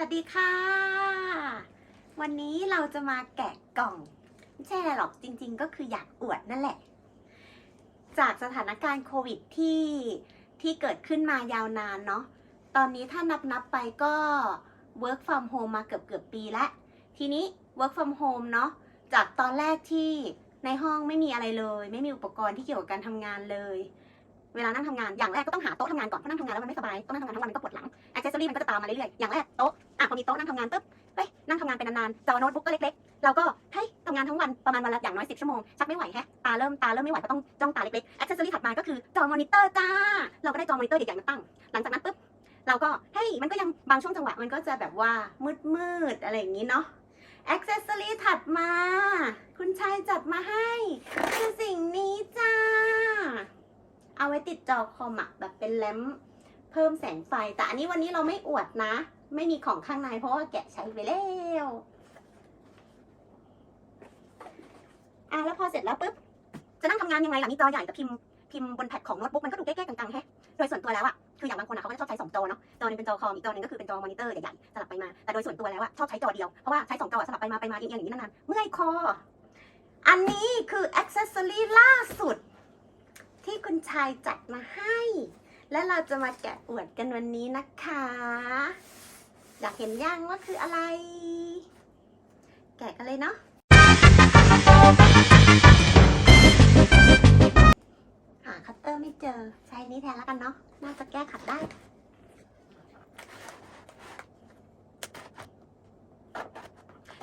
สวัสดีค่ะ วันนี้เราจะมาแกะกล่อง ไม่ใช่อะไรหรอกจริงๆ ก็คืออยากอวดนั่นแหละ จากสถานการณ์โควิดที่ที่เกิดขึ้นมายาวนานเนาะตอนนี้ถ้านับนับๆไปก็ work from home มาเกือบเกือบปีแล้ว ทีนี้ work from home เนาะจากตอนแรกที่ในห้องไม่มีอะไรเลย ไม่มีอุปกรณ์ที่เกี่ยวกับการทำงานเลย เวลานั่งทำงานอย่างแรกก็ต้องหาโต๊ะทำงานก่อนเพราะนั่งทำงานแล้วมันไม่สบายต้องนั่งทำงานทั้งวันมันก็ปวดหลังอ c เซสซอรี่มันก็จะตามมาเรื่อยๆอย่างแรกโต๊ะอะพอมีโต๊ะนั่งทำงานปุ๊บเฮ้ยนั่งทำงานเป็นนานๆจอโน้ตบุ๊กก็เล็กๆเราก็เฮ้ยทำงานทั้งวันประมาณวันละอย่างน้อย10ชั่วโมงชักไม่ไหวแฮะตาเริ่มตาเริ่มไม่ไหวก็ต้องจ้องตาเล็กๆอ c เซสซอรี่ถัดมาก็คือจอมอนิเตอร์จ้าเราก็ได้จอมอนิเตอร์ใหญ่ๆมาตั้ง หลังจากนั้นปุ๊บเราก็เฮ้ยมันก็ยังบางช่วงจังหวะมันก็จะแบบว่ามืดๆอะไรอย่างนี้เนาะอ c เซสซอรี่ถัดมา คุณชายจัดมาให้ คือสิ่งนี้จ้า เอาไว้ติดจอคอมอะแบบเป็นแลมเพิ่มแสงไฟ แต่อันนี้วันนี้เราไม่อวดนะ ไม่มีของข้างในเพราะว่าแกะใช้ไปแล้วอะแล้วพอเสร็จแล้วปุ๊บ จะนั่งทำงานยังไงล่ะมีจอใหญ่แต่พิมพ์พิมพ์บนแพดของโน้ตบุ๊กมันก็ดูแก้ๆกังๆแฮะโดยส่วนตัวแล้วอะคืออย่างบางคนอะเขาก็จะชอบใช้สองจอเนาะ จอหนึงเป็นจอคอม อีกจอหนึงก็คือเป็นจอมอนิเตอร์ใหญ่ๆ สลับไปมา แต่โดยส่วนตัวแล้วอะชอบใช้จอเดียว เพราะว่าใช้สองจอสลับไปมาไปมาเอียงๆอย่างนี้นานๆ เมื่อยคอ อันนี้คืออ c เซสซอรี่ล่าสุด ที่คุณชายจัดมาให้ และเราจะมาแกะอวดกันวันนี้นะคะ อยากเห็นยังว่าคืออะไร แกะกันเลยเนาะหาคัตเตอร์ไม่เจอ ใช้นี้แทนแล้วกันเนาะน่าจะแก้ขัดได้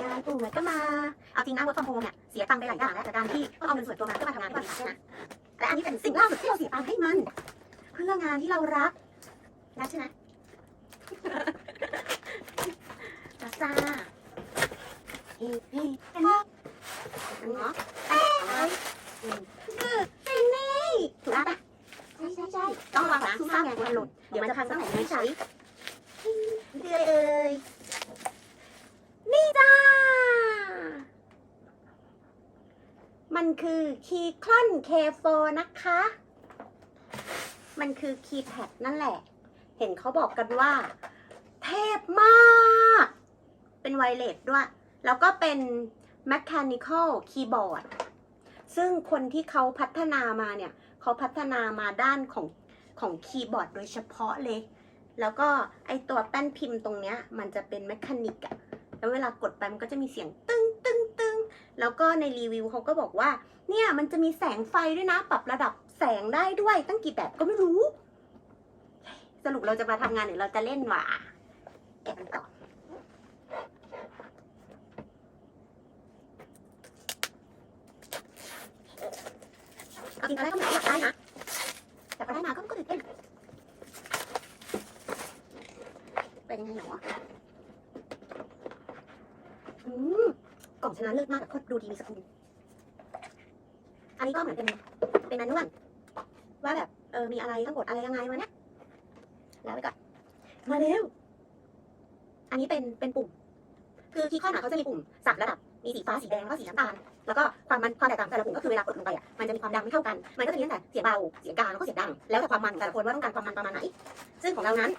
งานป่วยก็มา เอาจริงนะ work from home เนี่ย เสียตังค์ไปหลายอย่างแล้วจากการที่ต้องเอาเงินส่วนตัวมาเพื่อมาทำงานที่บ้านใช่ไหม อันนี้เป็นสิ่งล่าสุดที่เราเสียตังค์ให้มัน เพื่องานที่เรารักรักใช่ไหมรักจ้าเฮ้ยเฮ้ยเป็นไงอันนี้เนาะอันนี้อืมคือเป็นนี่ถูกปะใช่ใช่ใช่ต้องระวังนะข้างไงมันหลุดเดี๋ยวมันจะพังตั้งแต่ไม่ใช้เดือยเอ่ยนี่จ้า มัน คือคีย์คลอนเคโฟนะคะ มันคือคีย์แพดนั่นแหละ เห็นเขาบอกกันว่า เทพมาก เป็นไวเลสด้วย แล้วก็เป็น mechanical keyboard ซึ่งคนที่เขาพัฒนามาเนี่ย เขาพัฒนามาด้านของของคีย์บอร์ดโดยเฉพาะเลย แล้วก็ไอตัวแป้นพิมพ์ตรงเนี้ย มันจะเป็นแมคานิกอะแล้วเวลากดไปมันก็จะมีเสียงตึ้งตึ้งตึ้ง แล้วก็ในรีวิวเขาก็บอกว่า เนี่ยมันจะมีแสงไฟด้วยนะ ปรับระดับแสงได้ด้วย ตั้งกี่แบบก็ไม่รู้ สรุปเราจะมาทำงานหรือเราจะเล่นวะแกะกันต่อเอาจริงตอนแรกก็ไม่อยากได้นะแต่พอได้มาก็ก็ตื่นเต้นเป็นยังไงหรอม กล่องชนะเลิศมากโคตรดูดีมีสกุลอันนี้ก็เหมือนเป็นเป็นแมนนวลว่าแบบเออมีอะไรต้องกดอะไรยังไงมาเนี่ยแล้วไปก่อนมาเร็วอันนี้เป็นเป็นปุ่ม คือคีย์ข้อหนาเขาจะมีปุ่มสามระดับมีสีฟ้าสีแดงแล้วก็สีน้ำตาลแล้วก็ความมันความแตกต่างแต่ละปุ่มก็คือเวลากดลงไปอะมันจะมีความดังไม่เท่ากัน มันก็จะมีตั้งแต่เสียงเบาเสียงกลางแล้วก็เสียงดัง แล้วแต่ความมันของแต่ละคนว่าต้องการความมันประมาณไหน ซึ่งของเรานั้น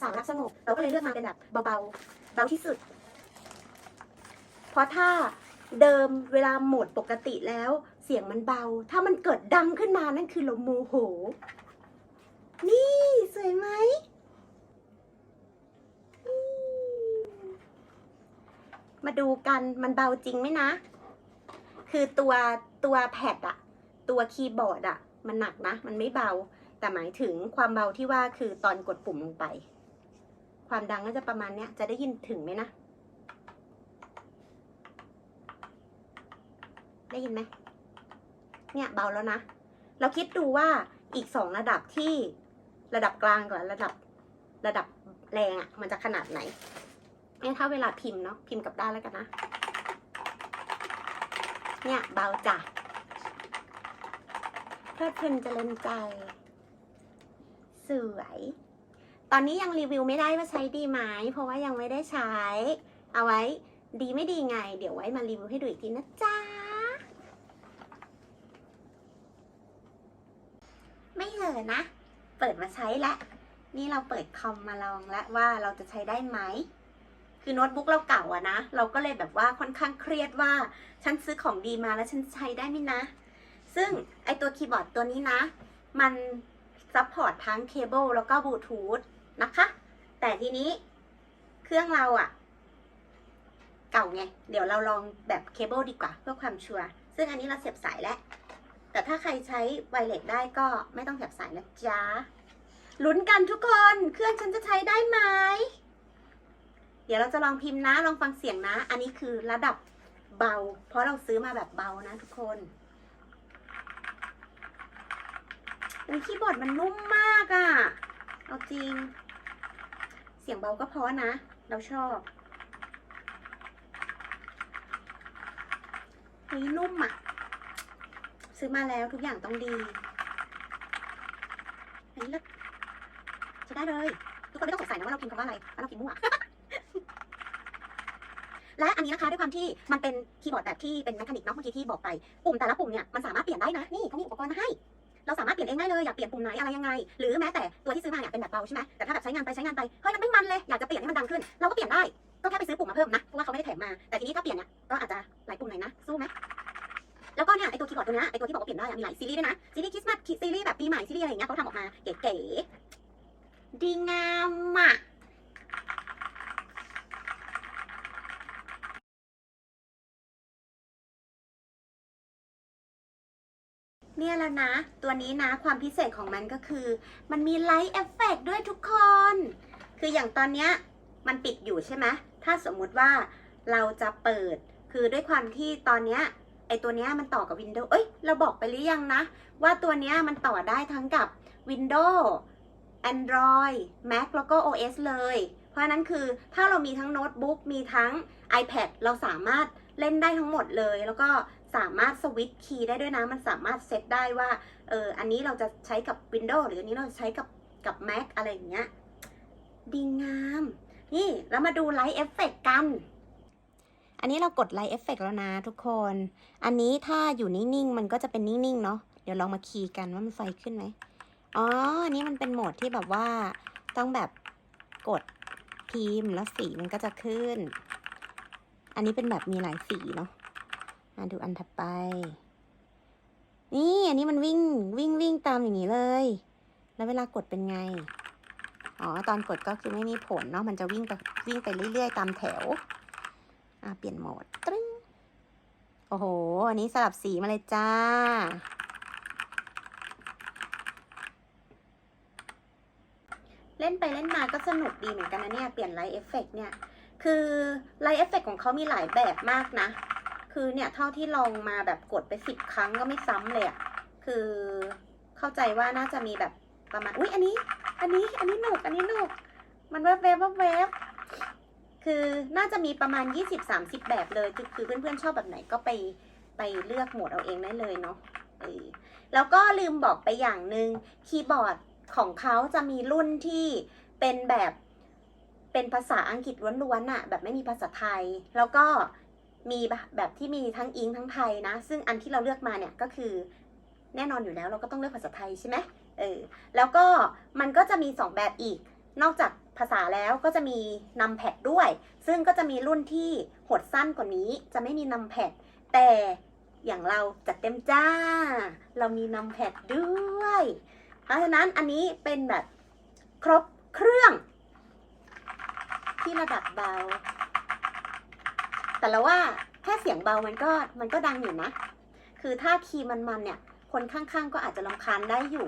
สาวรักสงบเราก็เลยเลือกมาเป็นแบบเบาๆเบาที่สุด ราะถ้าเดิมเวลาโหมดปกติแล้ว เสียงมันเบา ถ้ามันเกิดดังขึ้นมานั่นคือเราโมโห นี่สวยไหมมมาดูกันมันเบาจริงไหมนะ คือตัวตัวแพดอะตัวคีย์บอร์ดอะมันหนักนะ มันไม่เบา แต่หมายถึงความเบาที่ว่าคือตอนกดปุ่มลงไป ความดังก็จะประมาณเนี้ย จะได้ยินถึงไหมนะ ได้ยินไหมเนี่ยเบาแล้วนะ เราคิดดูว่าอีกสองระดับที่ระดับกลางกับระดับระดับแรงอะ่ะ มันจะขนาดไหนเนี่ยถ้าเวลาพิมพ์เนาะพิมพ์กับด้านแล้วกันนะ เนี่ยเบาจ้ะเพลิดเพลินเจริญใจ สวย ตอนนี้ยังรีวิวไม่ได้ว่าใช้ดีไหม เพราะว่ายังไม่ได้ใช้ เอาไว้ดีไม่ดีไง เดี๋ยวไว้มารีวิวให้ดูอีกทีนะจ๊ะ ไม่เหอะนะ เปิดมา ใช้แล้วนี่เราเปิดคอมมาลองแล้วว่าเราจะใช้ได้ไหม คือโน้ตบุ๊กเราเก่าอะนะ เราก็เลยแบบว่าค่อนข้างเครียดว่า ฉันซื้อของดีมาแล้วฉันใช้ได้ไหมนะ ซึ่งไอตัวคีย์บอร์ดตัวนี้นะ มันซัพพอร์ตทั้งเคเบิลแล้วก็บลูทูธนะคะ แต่ทีนี้เครื่องเราอะเก่าไง เดี๋ยวเราลองแบบเคเบิลดีกว่าเพื่อความชัวร์ซึ่งอันนี้เราเสียบสายแล้ว แต่ถ้าใครใช้ไวเลสได้ก็ไม่ต้องเสียบสายนะจ๊ะ ลุ้นกันทุกคน เครื่องฉันจะใช้ได้ไหม เดี๋ยวเราจะลองพิมพ์นะ ลองฟังเสียงนะ อันนี้คือระดับเบา เพราะเราซื้อมาแบบเบานะทุกคนอุ้ยคีย์บอร์ดมันนุ่มมากอะ่ะ เอาจริง เสียงเบาก็เพราะนะ เราชอบเฮ้ยนุ่มอะ่ะ ซื้อมาแล้วทุกอย่างต้องดีอันนี้เลิศใช้ ได้เลย ทุกคนไม่ต้องสงสัยนะว่าเราพิมพ์คำว่าอะไรว่าเราพิมพ์มั่ว และอันนี้นะคะด้วยความที่มันเป็นคีย์บอร์ดแบบที่เป็นแมคานิกเนาะเมื่อกี้ที่บอกไป ปุ่มแต่ละปุ่มเนี่ยมันสามารถเปลี่ยนได้นะ นี่เขามีอุปกรณ์มาให้ เราสามารถเปลี่ยนเองได้เลยอยากเปลี่ยนปุ่มไหนอะไรยังไง หรือแม้แต่ตัวที่ซื้อมาเนี่ยเป็นแบบเบาใช่ไหมแต่ถ้าแบบใช้งานไปใช้งานไปเฮ้ยมันไม่มันเลยอยากจะเปลี่ยนให้มันดังขึ้น เราก็เปลี่ยนได้ก็แค่ไปซื้อปุ่มมาเพิ่มนะเพราะว่าเขาไม่ได้แถมมาแต่ทีนี้ถ้าเปลี่ยนเนี่ยก็อาจจะหลายปุ่มหน่อยนะสู้ไหมแล้วก็เนี่ยไอตัวคีย์บอร์ดตัวนี้ไอตัวที่บอกว่าเปลี่ยนได้มีหลายซีรีส์ด้วยนะซีรีส์คริสต์มาสซีรีส์แบบปีใหม่ซีรีส์อะไรอย่างเงี้ยเขาทำออกมาเก๋ๆ ดีงามอะเนี่ยแล้วนะ ตัวนี้นะความพิเศษของมันก็คือ มันมีไลท์เอฟเฟกด้วยทุกคน คืออย่างตอนเนี้ยมันปิดอยู่ใช่ไหมถ้าสมมุติว่าเราจะเปิด คือด้วยความที่ตอนเนี้ยไอตัวเนี้ยมันต่อกับ Windows เอ้ย เราบอกไปหรือยังนะ ว่าตัวเนี้ยมันต่อได้ทั้งกับ Windows Android Mac แล้วก็ OS เลย เพราะนั้นคือถ้าเรามีทั้งโน้ตบุ๊กมีทั้ง iPad เราสามารถเล่นได้ทั้งหมดเลย แล้วก็สามารถสวิตช์คีย์ได้ด้วยนะ มันสามารถเซตได้ว่าเอออันนี้เราจะใช้กับ Windows หรืออันนี้เราจะใช้กับกับ Mac อะไรอย่างเงี้ยดีงาม นี่แล้วมาดูไลท์เอฟเฟกกัน อันนี้เรากดไลท์เอฟเฟกแล้วนะทุกคน อันนี้ถ้าอยู่นิ่ง ๆ มันก็จะเป็นนิ่ง ๆ เนาะเดี๋ยวลองมาคีย์กันว่ามันไฟขึ้นไหม อ๋อนนี้มันเป็นโหมดที่แบบว่าต้องแบบกดพิมพ์แล้วสีมันก็จะขึ้น อันนี้เป็นแบบมีหลายสีเนาะมาดูอันถัดไป นี่อันนี้มันวิ่งวิ่งวิ่งตามอย่างนี้เลย แล้วเวลากดเป็นไง อ๋อ ตอนกดก็คือไม่มีผลเนาะ มันจะวิ่งไปวิ่งไปเรื่อยๆ ตามแถว อะเปลี่ยนโหมดตึ้งโอ้โห อันนี้สลับสีมาเลยจ้า เล่นไปเล่นมาก็สนุกดีเหมือนกันนะเนี่ยเปลี่ยนไลท์เอฟเฟกเนี่ย คือไลท์เอฟเฟกของเขามีหลายแบบมากนะ คือเนี่ยเท่าที่ลองมาแบบกดไปสิบครั้งก็ไม่ซ้ำเลยอะคือเข้าใจว่าน่าจะมีแบบประมาณ อุ๊ยอันนี้ อันนี้ อันนี้หนุก อันนี้หนุก มันแวบๆแวบแวบคือน่าจะมีประมาณ 20-30 แบบเลยคือคือเพื่อนๆชอบแบบไหนก็ไปไปเลือกโหมดเอาเองได้เลยเนาะแล้วก็ลืมบอกไปอย่างหนึ่งคีย์บอร์ด ของเขาจะมีรุ่นที่เป็นแบบเป็นภาษาอังกฤษล้วนๆอะแบบไม่มีภาษาไทย แล้วก็มีแบบที่มีทั้งอิงทั้งไทยนะ ซึ่งอันที่เราเลือกมาเนี่ยก็คือแน่นอนอยู่แล้วเราก็ต้องเลือกภาษาไทยใช่ไหมเออแล้วก็มันก็จะมี 2 แบบอีก นอกจากภาษาแล้วก็จะมีนำแพดด้วย ซึ่งก็จะมีรุ่นที่หดสั้นกว่านี้จะไม่มีนำแพดแต่อย่างเราจัดเต็มจ้า เรามีนำแพดด้วย เพราะฉะนั้นอันนี้เป็นแบบครบเครื่อง ที่ระดับเบา แต่ละว่าแค่เสียงเบามันก็มันก็ดังอยู่นะ คือถ้าคีย์มันๆเนี่ย คนข้างๆ ก็อาจจะรำคาญได้อยู่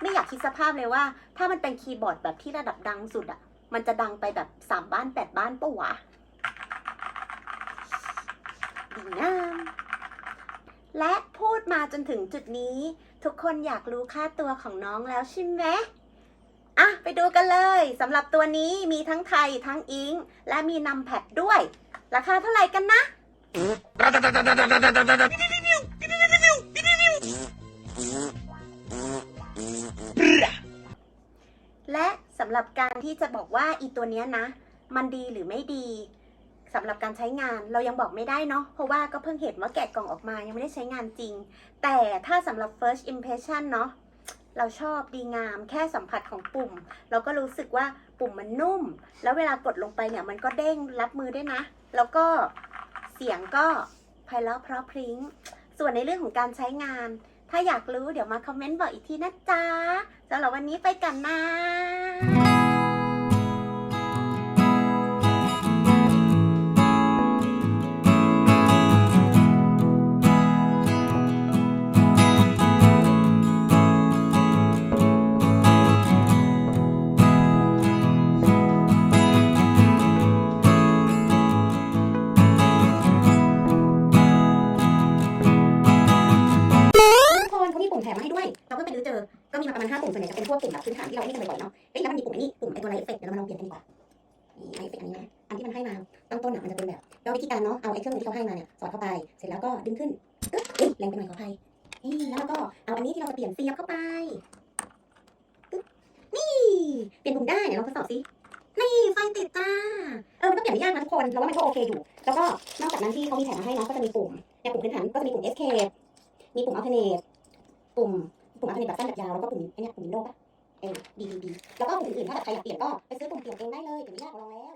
ไม่อยากคิดสภาพเลยว่า ถ้ามันเป็นคีย์บอร์ดแบบที่ระดับดังสุดอะมันจะดังไปแบบสามบ้านแปดบ้านปะวะดีงามและพูดมาจนถึงจุดนี้ ทุกคนอยากรู้ค่าตัวของน้องแล้วใช่ไหมอะ ไปดูกันเลยสำหรับตัวนี้มีทั้งไทยทั้งอิง และมีนำแพดด้วย ราคาเท่าไหร่กันนะ และสำหรับการที่จะบอกว่าอีตัวเนี้ยนะ มันดีหรือไม่ดี สำหรับการใช้งานเรายังบอกไม่ได้เนาะเพราะว่าก็เพิ่งเห็นว่าแกะกล่องออกมายังไม่ได้ใช้งานจริง แต่ถ้าสำหรับ first impression เนาะเราชอบดีงามแค่สัมผัสของปุ่ม เราก็รู้สึกว่าปุ่มมันนุ่ม แล้วเวลากดลงไปเนี่ยมันก็เด้งรับมือด้วยนะ แล้วก็เสียงก็ไพเราะเพราะพริ้ง ส่วนในเรื่องของการใช้งาน ถ้าอยากรู้เดี๋ยวมาคอมเมนต์บอกอีกทีนะจ๊ะสำหรับวันนี้ไปกันนะ มีมาประมาณ5ปุ่มส่วนใหญ่จะเป็นพวกปุ่มแบบพื้นฐานที่เราไม่ได้บ่อยๆเนาะเอ้ยแล้วมันมีปุ่มอันนี้ปุ่มไอตัวไลท์เฟกต์เดี๋ยวเรามาลองเปลี่ยนกันดีกว่านี่ไลท์เอฟกต์อันนี้นะอันที่มันให้มาตั้งต้นอะมันจะเป็นแบบเราวิธีการเนาะเอาไอ้เครื่องมือที่เขาให้มาเนี่ยสอดเข้าไป เสร็จแล้วก็ดึงขึ้นอึ๊บเอ้ยแรงไปหน่อยขออภัยนี่แล้วเราก็เอาอันนี้ที่เราจะเปลี่ยนเสียบเข้าไปปึ๊บนี่เปลี่ยนปุ่มได้เดี๋ยวเราทดสอบสินี่ไฟติดจ้าเออมันก็เปลี่ยนไม่ยากนะทุกคนเราว่ามันก็โอเคอยู่ แล้วก็นอกจากนั้นที่เขามีแถมมาให้เนาะก็จะมีปุ่มเนี่ยปุ่มพื้นฐานก็จะมีปุ่ม escape มีปุ่ม alternate ปุ่ม ปุ่มอันเป็นแบบสั้นแบบยาวแล้วก็ปุ่มไอเนี้ยปุ่มวินโลว์ปะเออดีดีแล้วก็ปุ่มอื่นๆถ้าแบบใครอยากเปลี่ยนก็ไปซื้อปุ่มเปลี่ยนเองได้เลยเดี๋ยวนี้ยากลองแล้ว